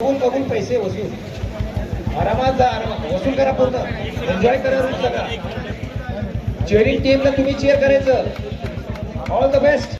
बघून बघून पैसे वसूल. आरामात जा आरामात. वसूल करा पूर्ण. एन्जॉय करा रूम सगळा चेअरिंग टीमला तुम्ही चेअर करायचं. All the best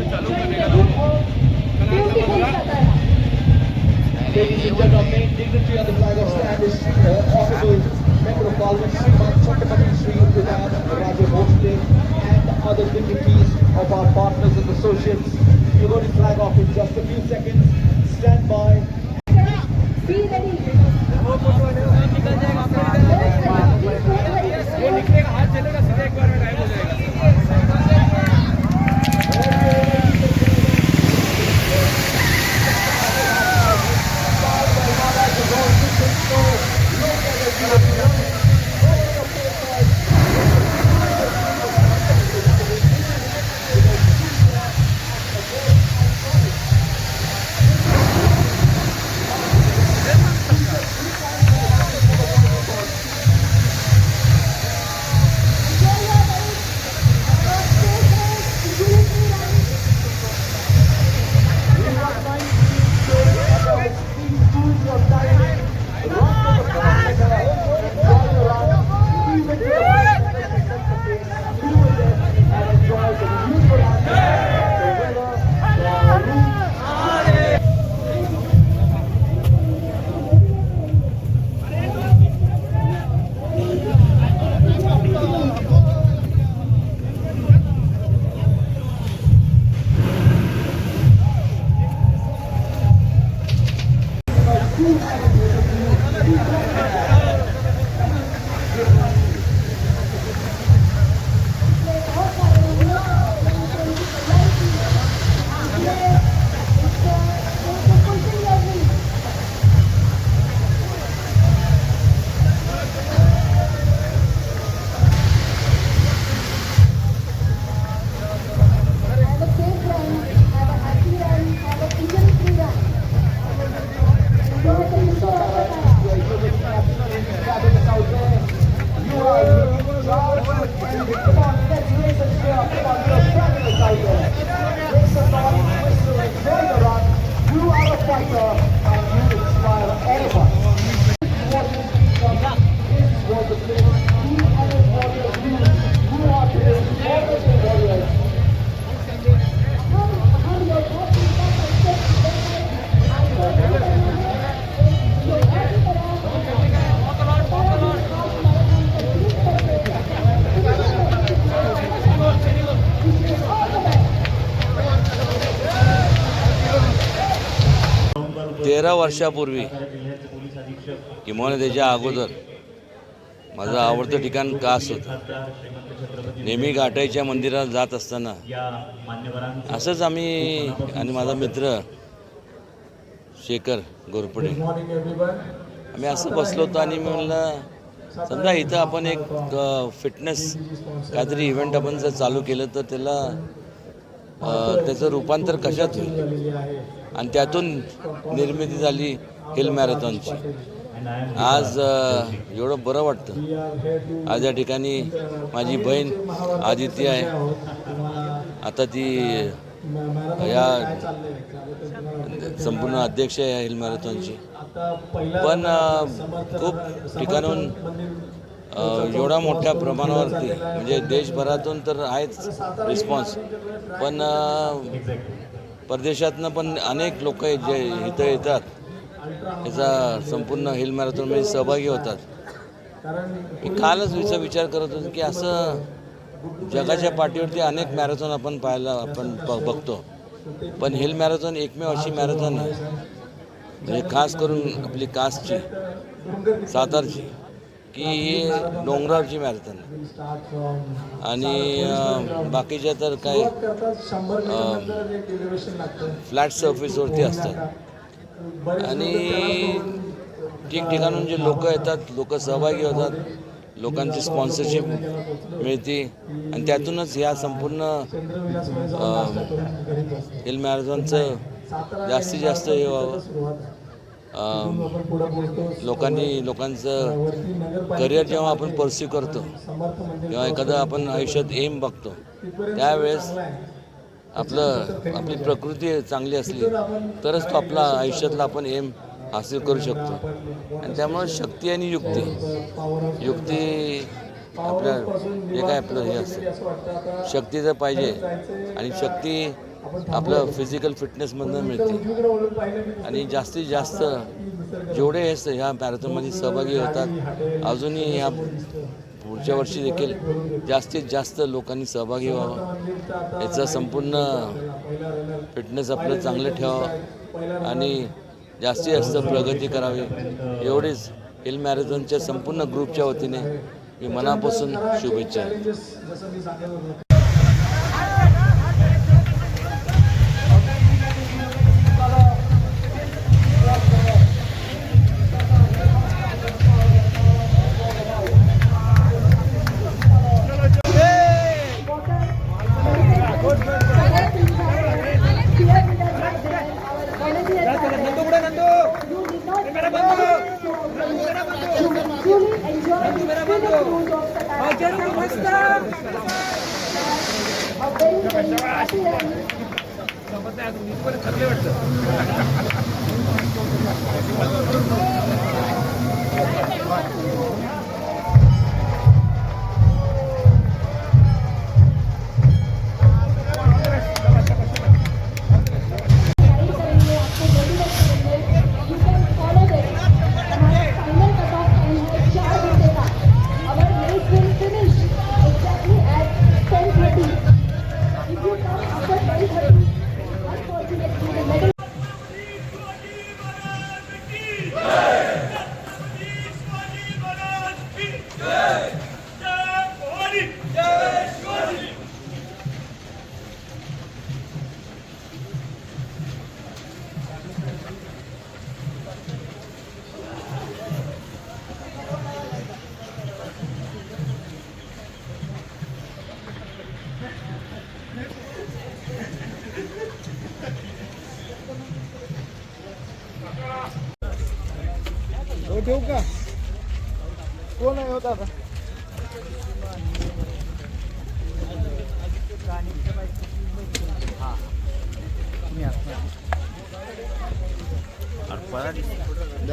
Ladies and gentlemen, dignitary on the flag of stand is Honorable Member of Parliament Sri वर्षापूर्वी. किंवा त्याच्या अगोदर. माझं आवडतं ठिकाण कास होतं. नेहमी घाटाईच्या मंदिरात जात असताना. असंच आम्ही आणि माझा मित्र शेखर गोरपडे आम्ही असं बसलो होतो आणि मी म्हणलं समजा इथं आपण एक फिटनेस काहीतरी इव्हेंट आपण जर चालू केलं तर त्याला त्याचं रूपांतर कशात होईल? आणि त्यातून निर्मिती झाली हिल मॅरेथॉनची. आज एवढं बरं वाटतं. आज या ठिकाणी माझी बहीण आदिती आहे. आता ती या संपूर्ण अध्यक्ष आहे हिल मॅरेथॉनची. पण खूप ठिकाणून एवढा मोठ्या प्रमाणावरती म्हणजे देशभरातून तर आहेच रिस्पॉन्स. पण परदेशातनं पण अनेक लोक जे इथं येतात याचा संपूर्ण हिल मॅरेथॉनमध्ये सहभागी होतात. मी कालच विचार विचार करत होतो की असं जगाच्या पाठीवरती अनेक मॅरेथॉन आपण पाहायला आपण ब- बघतो. पण हिल मॅरेथॉन एकमेव अशी मॅरेथॉन आहे. म्हणजे खास करून आपली कासची सातारची. की ही डोंगरावची मॅरेथॉन आहे. आणि बाकीच्या तर काही फ्लॅट सर्फिसवरती असतात. आणि ठिकठिकाणून जे लोक येतात लोक सहभागी होतात लोकांची स्पॉन्सरशिप मिळते. आणि त्यातूनच ह्या संपूर्ण हिल मॅरेथॉनचं जास्तीत जास्त हे व्हावं. लोकांनी लोकांचं करिअर जेव्हा आपण परस्यू करतो किंवा एखादं आपण आयुष्यात एम बघतो त्यावेळेस आपलं आपली प्रकृती चांगली असली तरच तो आपला आयुष्यातला आपण एम हासिल करू शकतो. आणि त्यामुळं शक्ती आणि युक्ती युक्ती आपल्या जे काय आपलं हे असतं. शक्ती जर पाहिजे आणि शक्ती आपलं फिजिकल फिटनेसमधनं मिळते. आणि जास्तीत जास्त जेवढे हे ह्या मॅरेथॉनमध्ये सहभागी होतात. अजूनही ह्या पुढच्या वर्षी देखील जास्तीत जास्त लोकांनी सहभागी व्हावं. याचं संपूर्ण फिटनेस आपलं चांगलं ठेवावं. आणि जास्तीत जास्त प्रगती करावी. एवढीच हिल मॅरेथॉनच्या संपूर्ण ग्रुपच्या वतीने मी मनापासून शुभेच्छा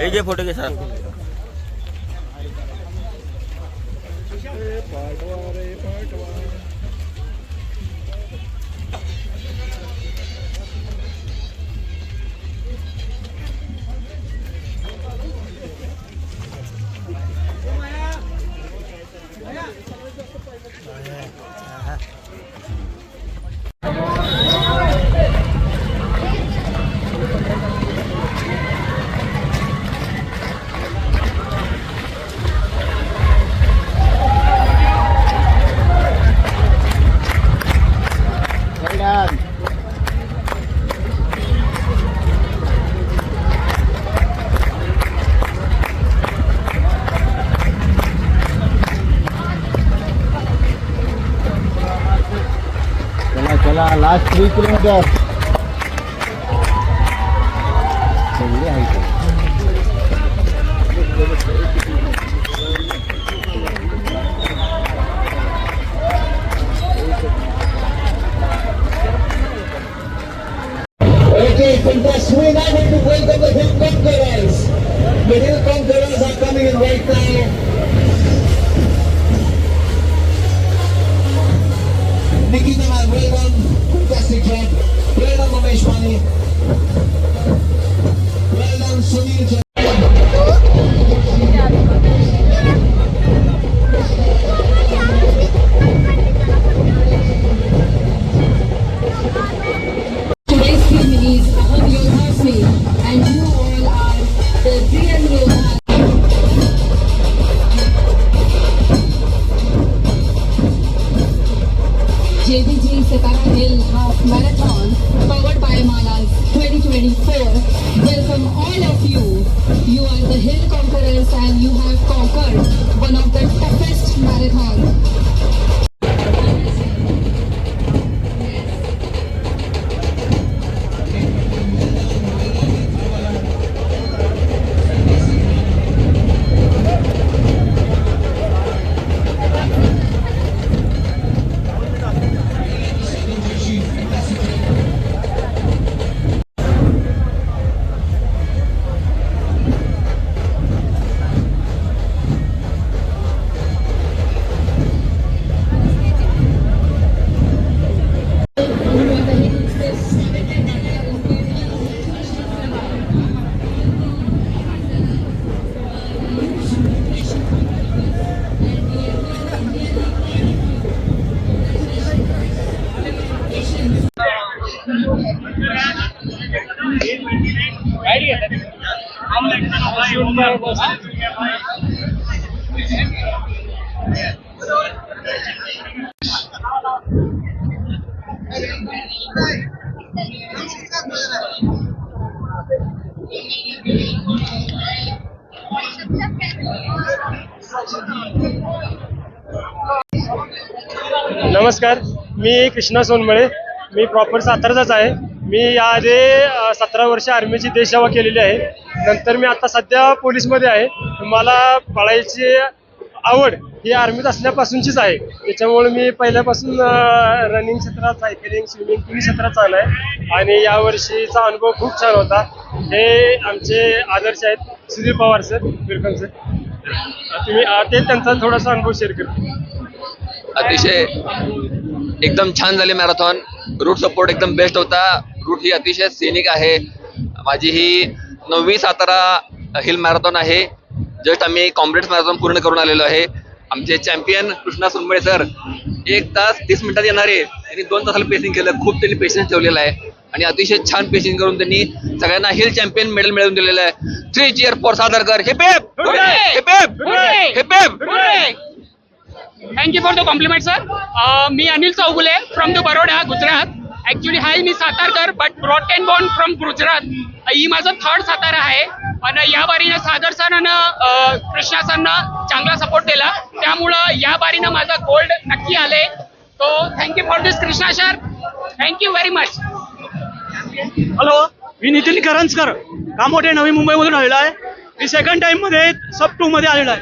लीजिए फोटो घे सर चला चला लास्ट थ्री किलोमीटर चांगली JBG Setara Hill Half Marathon powered by Malas 2024. Welcome all of you. You are the hill conquerors and you have conquered one of the toughest marathons मी कृष्णा सोनमळे. मी proper साताराचाच आहे. मी याआधी सतरा वर्ष आर्मीची देशसेवा केलेली आहे. नंतर मी आता सध्या पोलीसमध्ये आहे. मला पळायची आवड ही आर्मीत असल्यापासूनचीच आहे. त्याच्यामुळे मी पहिल्यापासून रनिंग क्षेत्रात सायकलिंग स्विमिंग तिन्ही क्षेत्रात चालू आहे आणि यावर्षीचा अनुभव खूप छान होता. हे आमचे आदर्श आहेत सुधीर पवार सर विरकम सर तुम्ही ते त्यांचा थोडासा अनुभव शेअर करतो अतिशय. एकदम छान झाले मॅरेथॉन. रूट सपोर्ट एकदम बेस्ट होता. रूट ही अतिशय सैनिक आहे. माझी ही नववी सातारा हिल मॅरेथॉन आहे. जस्ट आम्ही कॉम्प्लेट्स मॅरेथॉन पूर्ण करून आलेलो आहे. आमचे चॅम्पियन कृष्णा सुनबळे सर एक तास तीस मिनिटात येणारे. त्यांनी दोन तासाला पेसिंग केलं. खूप त्यांनी पेशन्स ठेवलेला आहे. आणि अतिशय छान पेसिंग करून त्यांनी सगळ्यांना हिल चॅम्पियन मेडल मिळवून दिलेलं आहे. थ्री चिअर फॉर सादरकर हे पेप हे पेप हे Pep thank you for the compliment sir me Anil Chougule from the Baroda Gujarat actually हाय मी सातारकर but brought and born from Gujarat ही माझं थर्ड सातारा आहे. आणि या बारीनं सागर सरानं uh, कृष्णा सरनं चांगला सपोर्ट दिला त्यामुळं या बारीनं माझा गोल्ड नक्की आले. तो thank you for this Krishna sir thank you very much hello मी नितीन करंजकर. कामोठे नवी मुंबईमधून आलेलो आहे. मी सेकंड टाइममध्ये सब टू मध्ये आलेलो आहे.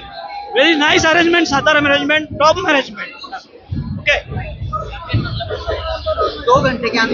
Very nice arrangement Satara management top management okay thank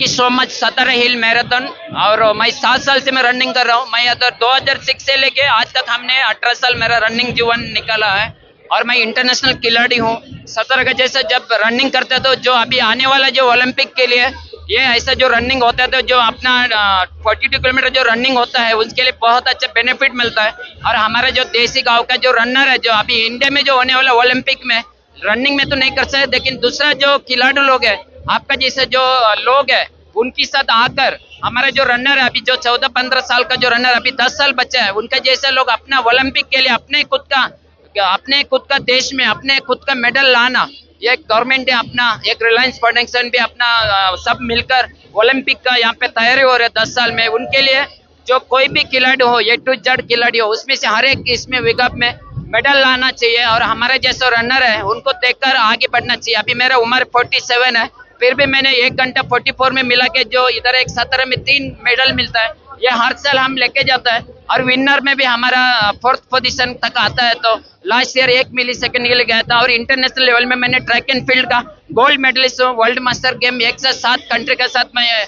you so much Satara hill marathon और मैं सात साल से मैं रनिंग कर रहा हूँ। मैं अगर 2006 से लेके आज तक हमने 18 साल मेरा रनिंग जीवन निकाला है। और मैं इंटरनेशनल खिलाड़ी हूँ। सतारा का जैसे जब रनिंग करते तो जो अभी आने वाला जो ओलंपिक के लिए ये ऐसा जो रनिंग होता है तो जो अपना फोर्टी टू किलोमीटर जो रनिंग होता है, उसके लिए बहुत अच्छा बेनिफिट मिलता है। और हमारा जो देसी गाँव का जो रनर है, जो अभी इंडिया में जो होने वाला ओलंपिक में रनिंग में तो नहीं कर सकते, लेकिन दूसरा जो खिलाड़ी लोग है, आपका जैसे जो लोग है, उनके साथ आकर हमारा जो रनर है, अभी जो चौदह पंद्रह साल का जो रनर अभी दस साल बच्चा है, उनका जैसे लोग अपना ओलंपिक के लिए, अपने खुद का अपने खुद का देश में, अपने खुद का मेडल लाना, ये गवर्नमेंट है अपना, एक रिलायंस फाउंडेशन भी अपना सब मिलकर ओलंपिक का यहाँ पे तैयारी हो रही है दस साल में उनके लिए। जो कोई भी खिलाड़ी हो ए टू जेड खिलाड़ी हो, उसमें से हर एक इसमें विकल्प में मेडल लाना चाहिए। और हमारे जैसे रनर है, उनको देखकर आगे बढ़ना चाहिए। अभी मेरा उम्र फोर्टी सेवन है। फिर भी मैंने एक घंटा फोर्टी फोर में मिला के जो इधर एक सत्रह में तीन मेडल मिलता है, ये हर साल हम लेके जाता है। और विनर में भी हमारा फोर्थ पोजीशन तक आता है तो लास्ट ईयर एक मिली सेकेंड के लिए गया था। और इंटरनेशनल लेवल में मैंने ट्रैक एंड फ़ील्ड का गोल्ड मेडलिस्ट हूँ वर्ल्ड मास्टर गेम एक से सात कंट्री के साथ मैं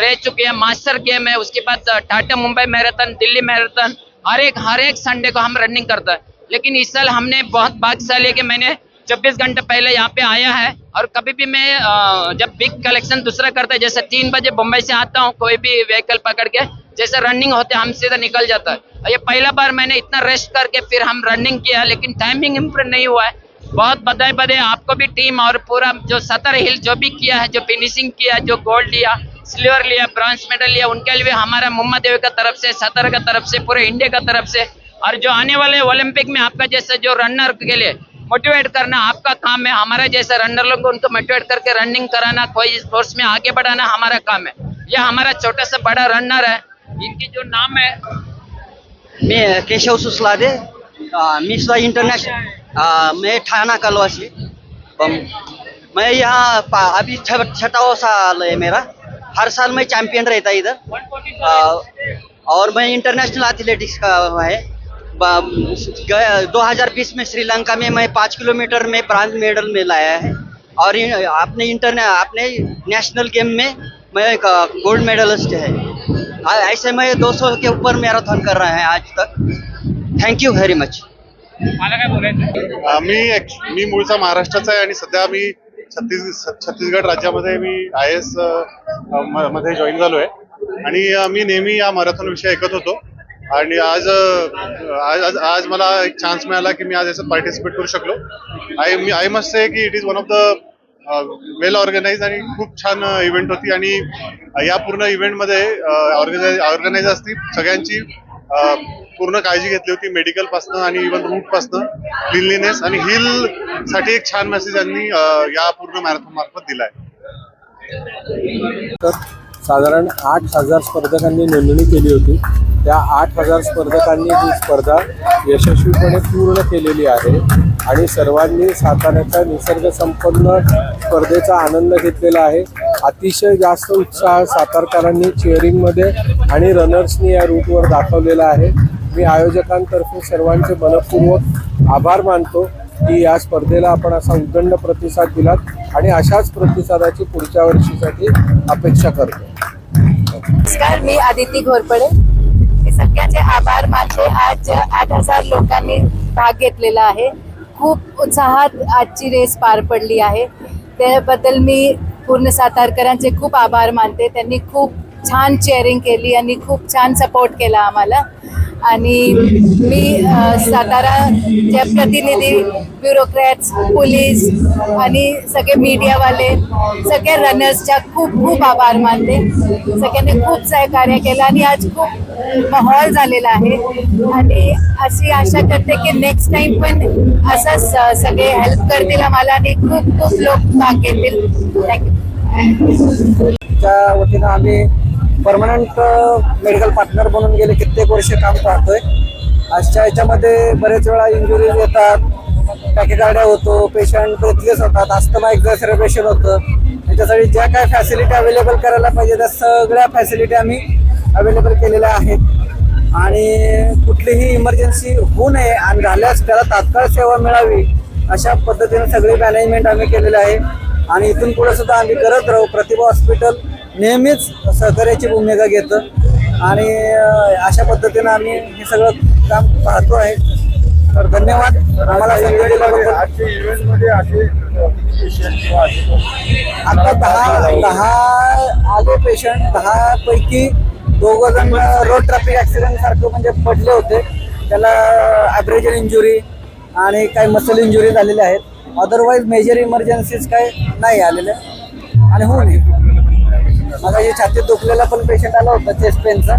रह चुकी है। मास्टर गेम है, उसके बाद टाटा मुंबई मैराथन दिल्ली मैराथन हर एक हर एक संडे को हम रनिंग करता है। लेकिन इस साल हमने बहुत भाग्यशाली है कि मैंने 24 घंटे पहले यहाँ पे आया है। और कभी भी मैं जब बिग कलेक्शन दूसरा करता है, जैसे तीन बजे बम्बई से आता हूँ, कोई भी व्हीकल पकड़ के, जैसे रनिंग होते हम सीधा निकल जाता है। ये पहला बार मैंने इतना रेस्ट करके फिर हम रनिंग किया लेकिन टाइमिंग इम्प्रूव नहीं हुआ है। बहुत बधाई बधाई आपको भी टीम और पूरा जो सतर हिल जो भी किया है, जो फिनिशिंग किया जो गोल्ड लिया सिल्वर लिया ब्रॉन्ज मेडल लिया, उनके लिए हमारा मोहम्मद देवी का तरफ़ से सतर का तरफ़ से, पूरे इंडिया का तरफ़ से, और जो आने वाले ओलंपिक में आपका जैसे जो रनर के लिए मोटिवेट करना आपका काम है हमारा जैसे रनर लोग उनको मोटिवेट करके रनिंग कराना कोई स्पोर्ट्स में आगे बढ़ाना हमारा काम है। ये हमारा छोटा सा बड़ा रनर है इनकी जो नाम है मी केशव सुसलादे अ, मी इंटरनेशनल मैं कलवासी। बम मैं यहाँ अभी छ- छठा साल है मेरा। हर साल मैं चैंपियन रहता इधर। और मैं इंटरनेशनल एथलेटिक्स का है। दो हजार बीस में श्रीलंका में मैं पाँच किलोमीटर में ब्रांज मेडल में लाया है। और अपने इंटरने अपने नेशनल गेम में मैं एक गोल्ड मेडलिस्ट है। ऐसे मैं 200 के ऊपर मैराथन कर रहे हैं आज तक। थँक यू व्हेरी मच मला काय बोलायचं मी मी मूळचा महाराष्ट्राचा आहे आणि सध्या मी छत्तीस छत्तीसगड राज्यामध्ये मी आय एसमध्ये जॉईन झालो आहे आणि मी नेहमी या मॅरेथॉन विषयी ऐकत होतो. आणि आज आज आज- मला एक चान्स मिळाला की मी आज याच्यात पार्टिसिपेट करू शकलो. आय मी आय मस्ट से की it is one of the well organise आणि खूप छान इव्हेंट होती. आणि या पूर्ण इव्हेंटमध्ये ऑर्गनाइज असती. सगळ्यांची पूर्ण काळजी घेतली होती. मेडिकलपासनं आणि इव्हन रूटपासनं क्लिनलीनेस आणि हिलसाठी एक छान मेसेज यांनी या पूर्ण मॅरेथॉन मार्फत दिलाय. साधारण आठ हजार स्पर्धकांनी नोंदणी केली होती. त्या आठ हजार स्पर्धकांनी ही स्पर्धा यशस्वीपणे पूर्ण केलेली आहे आणि सर्वांनी साताऱ्याच्या निसर्गसंपन्न स्पर्धेचा आनंद घेतलेला आहे. अतिशय जास्त उत्साह सातारकरांनी चेअरिंगमध्ये आणि रनर्सनी या रूटवर दाखवलेला आहे. मी आयोजकांतर्फे सर्वांचे मनपूर्वक आभार मानतो. की या स्पर्धेला आपण असा उदंड प्रतिसाद दिलात आणि अशाच प्रतिसादाची पुढच्या वर्षीसाठी अपेक्षा करतो. नमस्कार मी आदिती घोरपडे. सगळ्याचे आभार मानते. आज आठ हजार लोकांनी भाग घेतलेला आहे. खूप उत्साहात आजची रेस पार पडली आहे. त्याबद्दल मी पूर्ण सातारकरांचे खूप आभार मानते. त्यांनी खूप छान चेअरिंग केली आणि खूप छान सपोर्ट केला आम्हाला. आणि मी साताराच्या प्रतिनिधी ब्युरोक्रॅट्स पोलीस आणि सगळे मीडियावाले सगळे रनर्सच्या खूप खूप आभार मानते. सगळ्यांनी खूप सहकार्य केलं आणि आज खूप माहोल झालेला आहे. आणि अशी आशा करते की नेक्स्ट टाइम पण असंच सगळे हेल्प करतील आम्हाला आणि खूप खूप लोक भाग घेतील. थँक्यू त्या वतीनं आम्ही परमनंट मेडिकल पार्टनर म्हणून गेले कित्येक वर्ष काम पाहतोय. आजच्या याच्यामध्ये बरेच वेळा इंजुरीज येतात. गाड्या होतो पेशंट ब्रेथलेस होतात. अस्थमा एक्झासर्बेशन होतं. त्याच्यासाठी ज्या काय फॅसिलिटी अवेलेबल करायला पाहिजे त्या सगळ्या फॅसिलिटी आम्ही अवेलेबल केलेल्या आहेत. आणि कुठलीही इमर्जन्सी होऊ नये आणि झाल्यास त्याला तात्काळ सेवा मिळावी अशा पद्धतीने सगळी मॅनेजमेंट आम्ही केलेलं आहे. आणि इथून पुढे सुद्धा आम्ही करत राहू. प्रतिभा हॉस्पिटल नेहमीच सहकार्याची भूमिका घेतं. आणि अशा पद्धतीनं आम्ही हे सगळं काम पाहतो आहे. तर धन्यवाद. आम्हाला आता दहा दहा आले पेशंट दहा पैकी दोघं जण रोड ट्रॅफिक ऍक्सिडेंट सारखं म्हणजे पडले होते. त्याला ॲब्रेजन इंजुरी आणि काही मसल इंजुरी झालेल्या आहेत. अदरवाईज मेजर इमर्जन्सीज काय नाही आलेल्या आणि होऊ नये माझा हे छातीत दुखलेला पण पेशंट आला होता चेस्ट पेनचा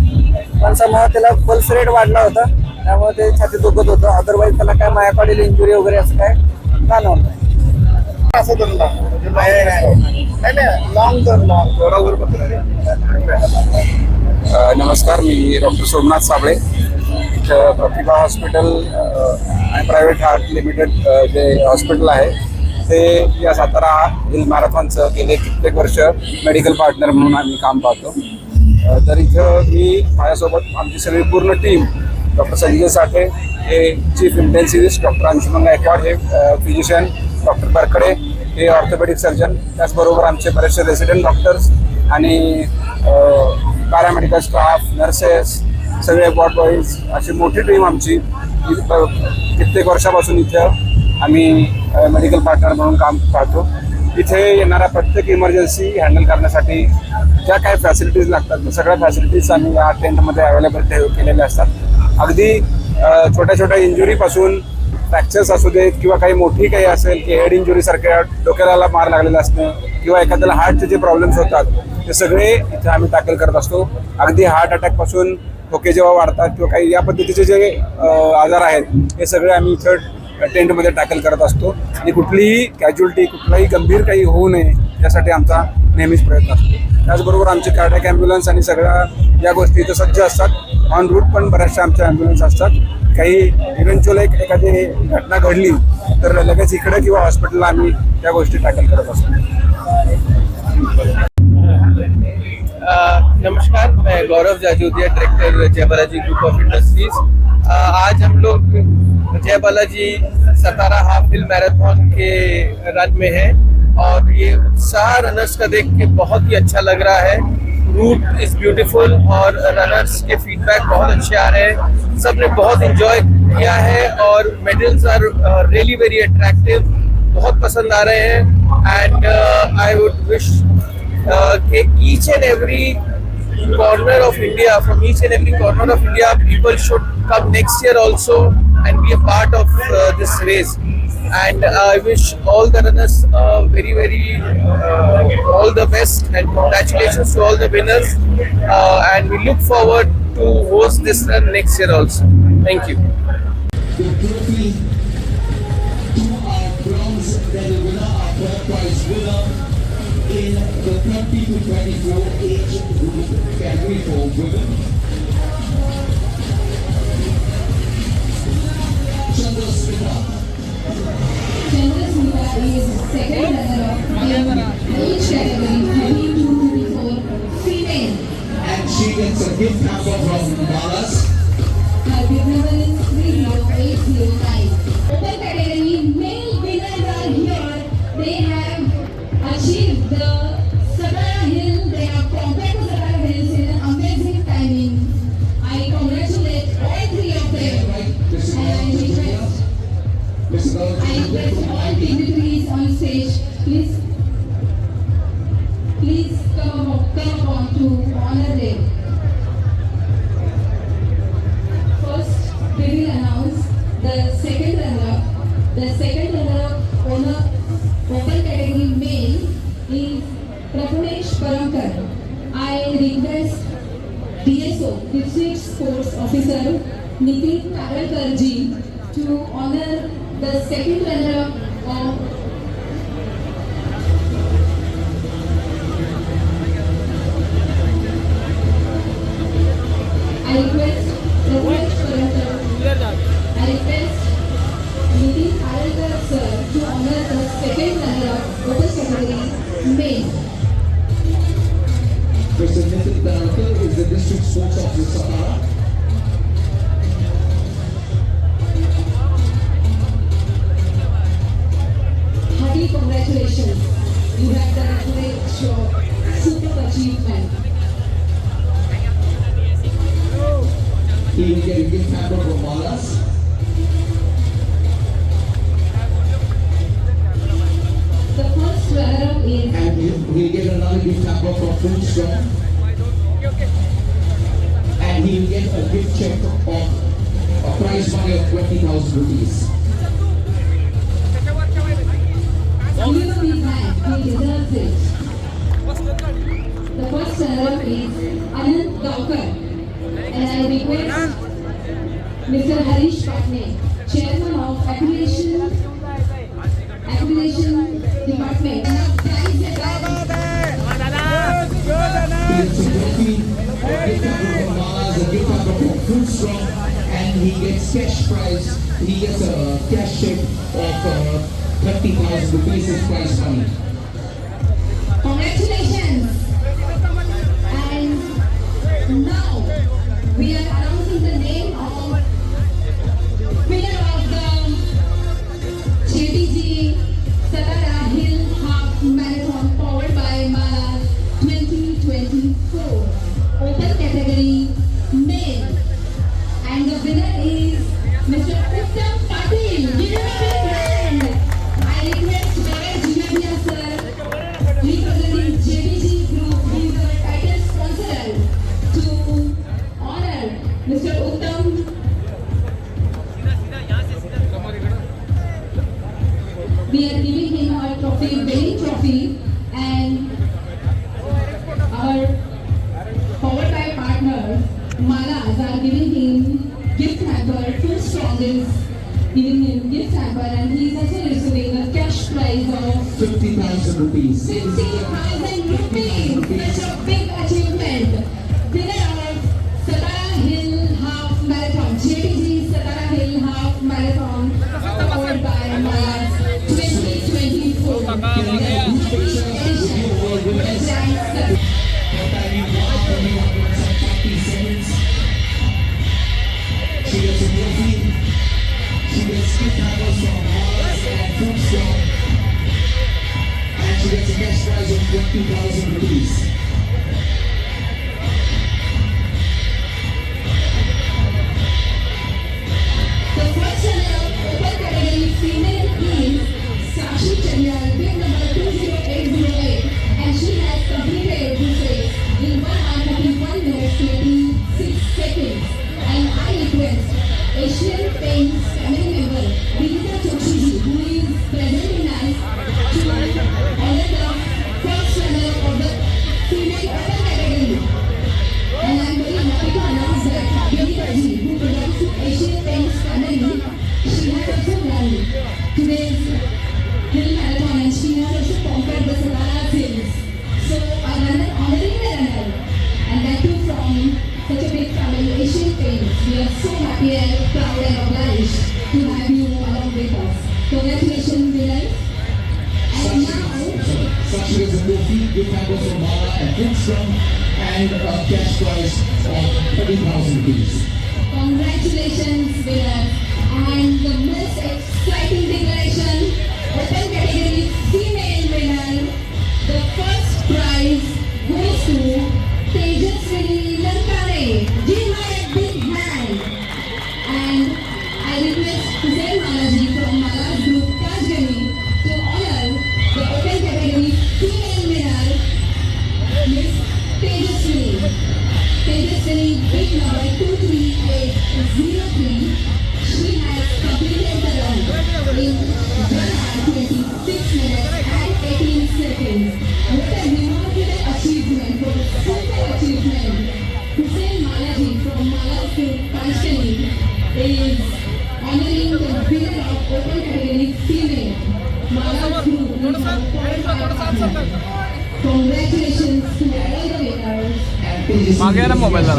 पण समोर त्याला पल्स रेट वाढला होता. त्यामुळे ते छातीत दुखत होतं. अदरवाईज त्याला काय मायाकडील इंजुरी वगैरे असं काय जाणवत नाही. अ, नमस्कार. मी डॉक्टर सोमनाथ साबळे. इथं प्रतिभा हॉस्पिटल आणि प्रायव्हेट हार्ट लिमिटेड जे हॉस्पिटल आहे ते या सातारा हिल मॅरेथॉनचं गेले कित्येक वर्ष मेडिकल पार्टनर म्हणून आम्ही काम पाहतो. तर इथं मी माझ्यासोबत आमची सगळी पूर्ण टीम डॉक्टर संजय साठे हे chief intensivist doctor Anshuman Gaikwad हे फिजिशियन डॉक्टर बरकडे हे ऑर्थोपेडिक सर्जन त्याचबरोबर आमचे बरेचसे रेसिडेंट डॉक्टर्स आणि पॅरामेडिकल स्टाफ नर्सेस सगळे वॉर्ड बॉईज अशी मोठी टीम आमची. कित्येक वर्षापासून इथं आम्ही मेडिकल पार्टनर म्हणून काम पाहतो. इथे येणाऱ्या प्रत्येक इमर्जन्सी हँडल करण्यासाठी ज्या काही फॅसिलिटीज लागतात सगळ्या फॅसिलिटीज आम्ही या टेंटमध्ये अवेलेबल ठेव केलेल्या असतात. अगदी छोट्या छोट्या इंजुरीपासून फ्रॅक्चर्स असू देत किंवा काही मोठी काही असेल की हेड इंजुरीसारख्या डोक्याला मार लागलेला असणं किंवा एखाद्याला हार्टचे जे प्रॉब्लेम्स होतात ते सगळे इथे आम्ही टॅकल करत असतो. अगदी हार्ट अटॅकपासून ठोके जेव्हा वाढतात किंवा काही या पद्धतीचे जे आजार आहेत हे सगळे आम्ही इथं टेंटमध्ये टॅकल करत असतो. आणि कुठलीही कॅज्युअलिटी कुठलाही गंभीर काही होऊ नये यासाठी आमचा नेहमीच प्रयत्न असतो. त्याचबरोबर आमचे कार्डॅक ॲम्ब्युलन्स आणि सगळ्या या गोष्टी इथं सज्ज असतात. ऑन रूट पण बऱ्याचशा आमच्या ॲम्ब्युलन्स असतात. काही इव्हेंच्युअल एक एखादी घटना घडली तर लगेच इकडे किंवा हॉस्पिटलला आम्ही त्या गोष्टी टॅकल करत असतो. नमस्कार मैं Gaurav Jajodia director Jai group of industries आज हम लोग Jai Balaji Satara half hill marathon के रन में हैं और ये उत्साह रनर्स का देख के बहुत ही अच्छा लग रहा है। रूट इज़ ब्यूटीफुल और रनर्स के फीडबैक बहुत अच्छे आ रहे हैं। सबने बहुत इंजॉय किया है और medals are really very attractive बहुत पसंद आ रहे हैं। And I would wish uh, each and every corner of India, from each and every corner of India, people should come next year also and be a part of uh, this race. And uh, I wish all the runners uh, very, very uh, all the best and congratulations to all the winners. Uh, and we look forward to host this run next year also. Thank you. In the 30 to 24 age group category for women. Chandrasmita. Chandrasmita is second runner-up in each category 30 to 24 female. And she gets a gift hamper from Balas. I request Prathmesh Paramkar I request to honor the second runner-up open category. Mr. Nitin Danaker is the district sports officer congratulations. You have done a great job. Superb achievement. He will get a gift hamper from Balas. The first runner-up is And he will get another gift hamper from Food Strong. And he will get a gift check of a prize money of 20,000 rupees. The first runner-up is Anand Gaukar. And I request Mr. Harish Patne, Chairman of Accreditation, Department. And he gets cash prize. He gets a cash of uh, 30,000 rupees as prize. 2015. മകേരം mobile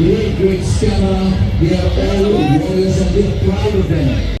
Great, great scanner. We are all warriors and we're proud of them.